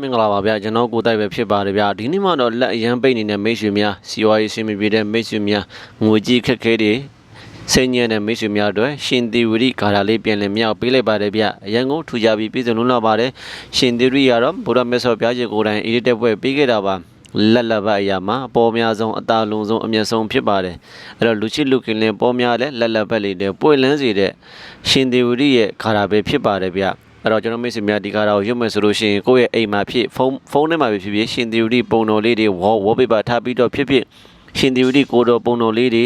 မင်္ဂလာပါဗျာကျွန်တော်ကိုတိုက်ပဲဖြစ်ပါတယ်ဗျာဒီနေ့မှတော့လက်အရန်ပိတ်နေတဲ့မိတ်ဆွေများစီဝါရေးရှင်မပြေတဲ့မိတ်ဆွေများငွေကြီးခက်ခဲတွေစိတ်ညံတဲ့မိတ်ဆွေများအတွက်ရှင်သီဝရိဂါထာလေးပြန်လည်မြောက်ပေးလိုက်ပါတယ်ဗျာအရန်ကိုထူကြပြီးပြည်စုံလုံးလာပါတယ်ရှင်သီဝရိကတော့ဗုဒ္ဓမြတ်စွာဘုရားကြီးကိုယ်တိုင်အေးတဲ့ပွဲပေးခဲ့တာပါလက်လက်ပတ်အရာမှာအပေါ်များဆုံးအသာလုံးဆုံးအမျက်ဆုံးဖြစ်ပါတယ်အဲ့တော့လူချစ်လူခင်လင်းပေါ်များလဲလက်လက်ပတ်လေးတွေပွင့်လန်းစေတဲ့ရှင်သီဝရိရဲ့ဂါထာပဲဖြစ်ပါတယ်ဗျာ အဲ့တော့ကျွန်တော်မိတ်ဆွေများဒီကားတော့ရုပ်မယ်ဆိုလို့ရှိရင်ကိုယ့်ရဲ့အိမ်မှာဖြစ်ဖုန်းဖုန်းထဲမှာပဲဖြစ်ဖြစ်ရှင်သီဝတိပုံတော်လေးတွေဝေါ်ဝေါ်ပေပါထားပြီးတော့ဖြစ်ဖြစ် ရှင်သီဝတိကိုယ်တော်ပုံတော်လေးတွေ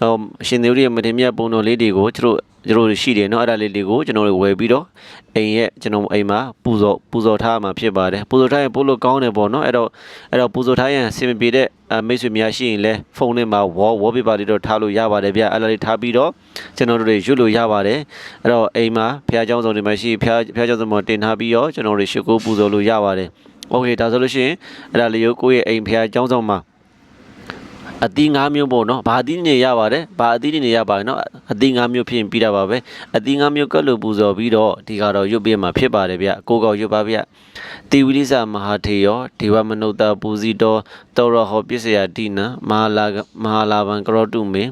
ဟိုရှင်သီဝတိရဲ့မထေရမြတ်ပုံတော်လေးတွေကိုကျွန်တော်ကျွန်တော်တို့ရှိတယ်เนาะအဲ့ဒါလေးတွေကိုကျွန်တော်တို့ဝယ်ပြီးတော့အိမ်ရဲ့ကျွန်တော်အိမ်မှာပူဇော်ပူဇော်ထားမှာဖြစ်ပါတယ်ပူဇော်ထားရင်ပို့လို့ကောင်းတယ်ပေါ့เนาะအဲ့တော့အဲ့တော့ပူဇော်ထားရင်အဆင်မပြေတဲ့အမိတ်ဆွေများရှိရင်လည်းဖုန်းထဲမှာဝေါ်ဝေါ်ပေပါလေးတော့ထားလို့ရပါတယ်ဗျအဲ့ဒါလေးထားပြီးတော့ကျွန်တော်တို့တွေရွတ်လို့ရပါတယ်အဲ့တော့အိမ်မှာဖះเจ้าဆောင်တွေမှာရှိဖះဖះเจ้าဆောင်မှာတင်ထားပြီးတော့ကျွန်တော်တို့ရှ िख ိုးပူဇော်လို့ရပါတယ်โอเคဒါဆိုလို့ရှိရင်အဲ့ဒါလေးကိုကိုယ့်ရဲ့အိမ်ဖះเจ้าဆောင်မှာ အသီး၅မျိုးပေါ့နော်ဘာအသီးနေရပါတယ်ဘာအသီးနေရပါတယ်နော်အသီး၅မျိုးဖြစ်ရင်ပြီးတာပါပဲအသီး၅မျိုးကတ်လို့ပူဇော်ပြီးတော့ဒီကတော့ရွတ်ပြမှာဖြစ်ပါတယ်ဗျကိုကောက်ရွတ်ပါဗျတိဝိလိစမဟာထေယောဒေဝမနုဿပူဇိတောတောရဟောပစ္စယတိနမဟာလာမဟာလာဘံကရောတုမေ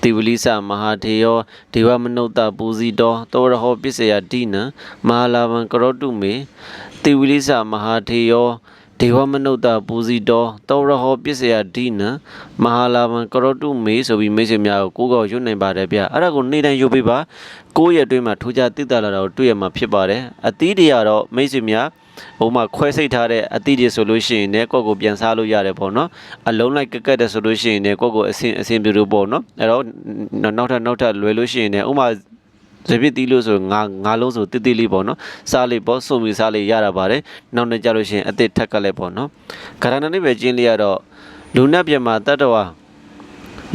တိဝိလိစမဟာထေယောဒေဝမနုဿပူဇိတောတောရဟောပစ္စယတိနမဟာလာဘံကရောတုမေတိဝိလိစမဟာထေယော ဒေဝမနုဿပူဇိတောတောရဟောပစ္စယဒိနမဟာလာဘံကရောတုမေဆိုပြီးမိတ်ဆွေများကိုကိုယ်ကောရွတ်နိုင်ပါတယ်ဗျအဲ့ဒါကိုနေ့တိုင်းရွတ်ပေးပါကိုယ့်ရဲ့အတွင်းမှာထူးခြားသိတာလာတော့တွေ့ရမှာဖြစ်ပါတယ်အသီးတွေကတော့မိတ်ဆွေများဟိုမှာခွဲစိတ်ထားတဲ့အသီးတွေဆိုလို့ရှိရင်လည်းကိုယ့်ကိုပြန်စားလို့ရတယ်ပေါ့နော်အလုံးလိုက်ကက်ကက်တဲ့ဆိုလို့ရှိရင်လည်းကိုယ့်ကိုအစင်အစင်ပြလို့ပေါ့နော်အဲ့တော့နောက်ထပ်နောက်ထပ်လွယ်လို့ရှိရင်လည်းဥမာ ဇပစ်တီးလို့ဆိုငါငါလုံးဆိုတိတိလေးပေါ့နော်စားလေးပေါ့စုံပြီးစားလေးရတာပါတယ်နောက်နေ့ကျလို့ရှိရင်အစ်စ်ထက်ကလည်းပေါ့နော်ဂရဏနိပဲကျင်းလေးကတော့လူနဲ့ပြမတတ္တဝါ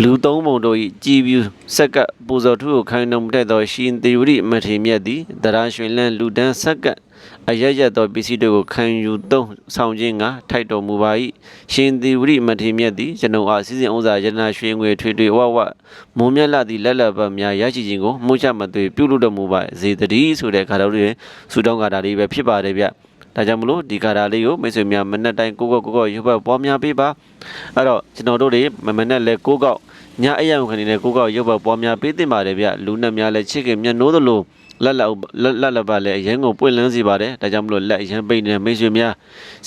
လူသုံးပုံတို့ဤကြည်ပြူစက်ကပ်ပူဇော်ထုကိုခိုင်းတော်မူတဲ့သောရှင်သေဝရိမထေမြတ်သည်တရာရွှင်လန်းလူဒန်းစက်ကပ် အရရသောပစ္စည်းတို့ကိုခံယူသုံးဆောင်ခြင်းကထိုက်တော်မူပါ၏ရှင်သေဝရိမထေမြတ်သည်ကျွန်ုပ်အားစီစဉ်ဥစ္စာယတနာရွှေငွေထွေထွေဝဝမုံမြတ်လာသည့်လက်လက်ပတ်များရရှိခြင်းကိုမှုချမသွေပြုလုပ်တော်မူပါစေတည်းဆိုတဲ့ခါတော်လေးဆူတောင်းကားတာလေးပဲဖြစ်ပါတယ်ဗျဒါကြောင့်မလို့ဒီကားတာလေးကိုမိတ်ဆွေများမနေ့တိုင်းကိုကောကိုကောရုပ်ပတ်ပွားများပေးပါအဲ့တော့ကျွန်တော်တို့တွေမမနဲ့လဲကိုကောညအယံခဏနဲ့ကိုကောရုပ်ပတ်ပွားများပေးတင်ပါတယ်ဗျလူနဲ့များလဲချစ်ခင်မြတ်နိုးသလို လက်လက်လက်လက်လက်ပါလဲအရင်ကိုပွင့်လန်းစီပါတယ်ဒါကြောင့်မလို့လက်အရင်ပိတ်နေတဲ့မိတ်ဆွေများ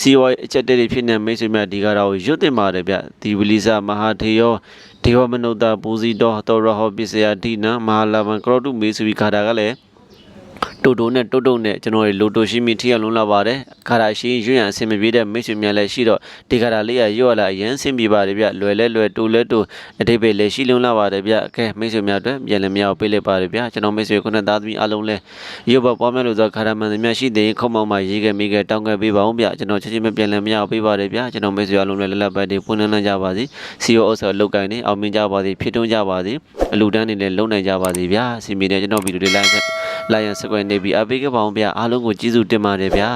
စီဝါအချက်တဲတွေဖြစ်နေမိတ်ဆွေများဒီကတော့ရွတ်တင်ပါတယ်ဗျဒီဝလီစာမဟာထေယောဒေဝမနုဿပူဇီတော်တော်ရဟောပစ္စယဒိနမဟာလာဘံကရောတုမေဆိုပြီးခါတာကလည်း တိုတိုနဲ့တိုတိုနဲ့ကျွန်တော်တို့လိုတိုရှိမိထိရလုံးလာပါတယ်ခါတာရှိရွံ့ရအဆင်မပြေတဲ့မိတ်ဆွေများလည်းရှိတော့ဒီခါတာလေးရရွတ်လာအရင်ဆင်ပြေပါတယ်ဗျလွယ်လဲလွယ်တိုလဲတိုအတိတ်ပဲလည်းရှိလုံးလာပါတယ်ဗျအကဲမိတ်ဆွေများအတွက်ပြန်လည်းမြောက်ပေးလိုက်ပါတယ်ဗျကျွန်တော်မိတ်ဆွေခုနှစ်သားသမီးအားလုံးလည်းရုပ်ဘပွားများလို့ဆိုခါတာမှန်သမျှရှိတဲ့ခုံမောင်မှာရေးခဲ့မိခဲ့တောင်းခဲ့ပေးပါဦးဗျကျွန်တော်ချက်ချင်းပဲပြန်လည်းမြောက်ပေးပါတယ်ဗျကျွန်တော်မိတ်ဆွေအားလုံးလည်းလက်လက်ပတ်တွေပွင့်လန်းကြပါစေစီယိုအုပ်ဆော်လုတ်ကိုင်းနေအောင်မြင်ကြပါစေဖြစ်ထွန်းကြပါစေအလူတန်းနေလည်းလုံနိုင်ကြပါစေဗျာစီမီတဲ့ကျွန်တော်ဗီဒီယိုတွေလိုက်လိုက် ရန်စကွယ်နေပြီးအပေးကပောင်ဗျာအားလုံးကိုကျေးဇူးတင်ပါတယ်ဗျာ